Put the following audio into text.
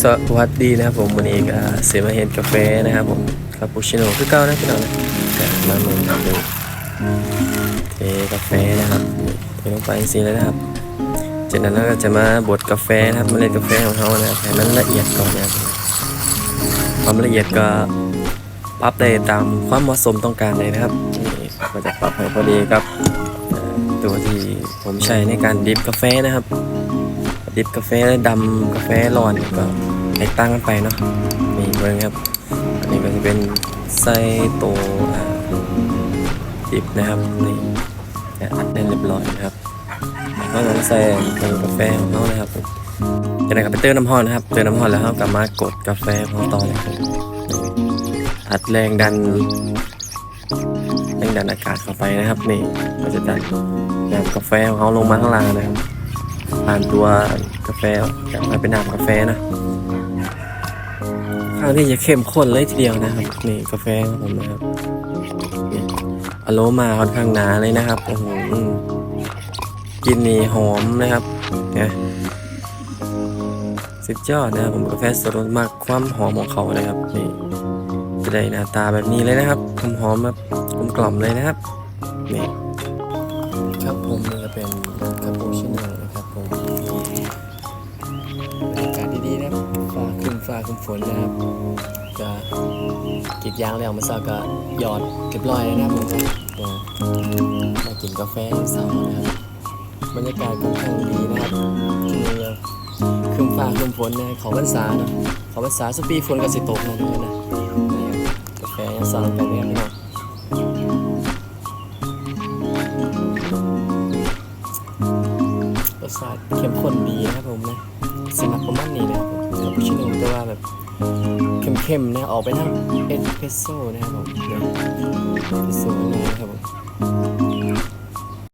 สวัสดีนะครับผมวันนี้ก็เสียมาเห็นกาแฟนะครับผมคาปูชิโน่คือเก่านะพี่น้องนะก็มาเมืองครับดูเทกาแฟนะครับเทลงไปสีเลยนะครับจากนั้นเราก็จะมาบดกาแฟนะครับเมล็ดกาแฟของเขานะครับให้มันละเอียดก่อนนะครับความละเอียดก็ปรับได้ตามความเหมาะสมต้องการเลยนะครับนี่ก็จะปรับให้พอดีกับตัวที่ผมใช้ในการดริฟกาแฟนะครับ ดิบกาแฟดำกาแฟร้อนก็แตกต่างกันไปเนาะนี่เบิ่งครับอันนี้ก็จะเป็นไส้โตอ่าดิบนะครับนี่อัดแน่นเรียบร้อยนะครับแล้วก็ใส่เป็นกาแฟของเขานะครับจากนั้นก็ไปเติมน้ำร้อนนะครับเติมน้ำร้อนแล้วเรากลับมากดกาแฟของเราต่อเลยอัดแรงดันแรงดันอากาศเข้าไปนะครับ นี่ก็จะดันน้ำกาแฟของเขาลงมาข้างล่างนะครับ ผ่านตัวกาแฟกลับมาเป็นน้ำกาแฟนะข้างที่จะเข้มข้นเลยทีเดียวนะครับนี่กาแฟของผมนะครับอโรมาค่อนข้างหนาเลยนะครับโอ้โหกินนี่หอมนะครับนี่ยสุดยอดนะครับผมกาแฟสดมากความหอมของเขาเลยครับนี่จะได้หน้าตาแบบนี้เลยนะครับหอมหอมแบบกลมกล่อมเลยนะครับนี่ครับผมนี่ก็เป็น ฟ้าครึ้มฝนนะครับจะกรีดยางแล้วมาสักก็หยอดเรียบร้อยแล้วนะครับผมก็มากินกาแฟสาวนะครับบรรยากาศค่อนข้างดีนะครับคือครึ้มฟ้าครึ้มฝนนะเขาพรรษาเนาะเขาพรรษาสปีฝนก็สิตกนะนนะกาแฟยังสั่งกันเลยครับพี่น้อ สชาติเข้มข้นดีนะครับผมนะสมัครประมาณนี้นะครับคาปูชิโน่แต่ว่าแบบเข้มๆนะออกไปทางเอสเพรสโซ่นะครับผมเดี๋ยวเอสเพรสโซ่นะครับผม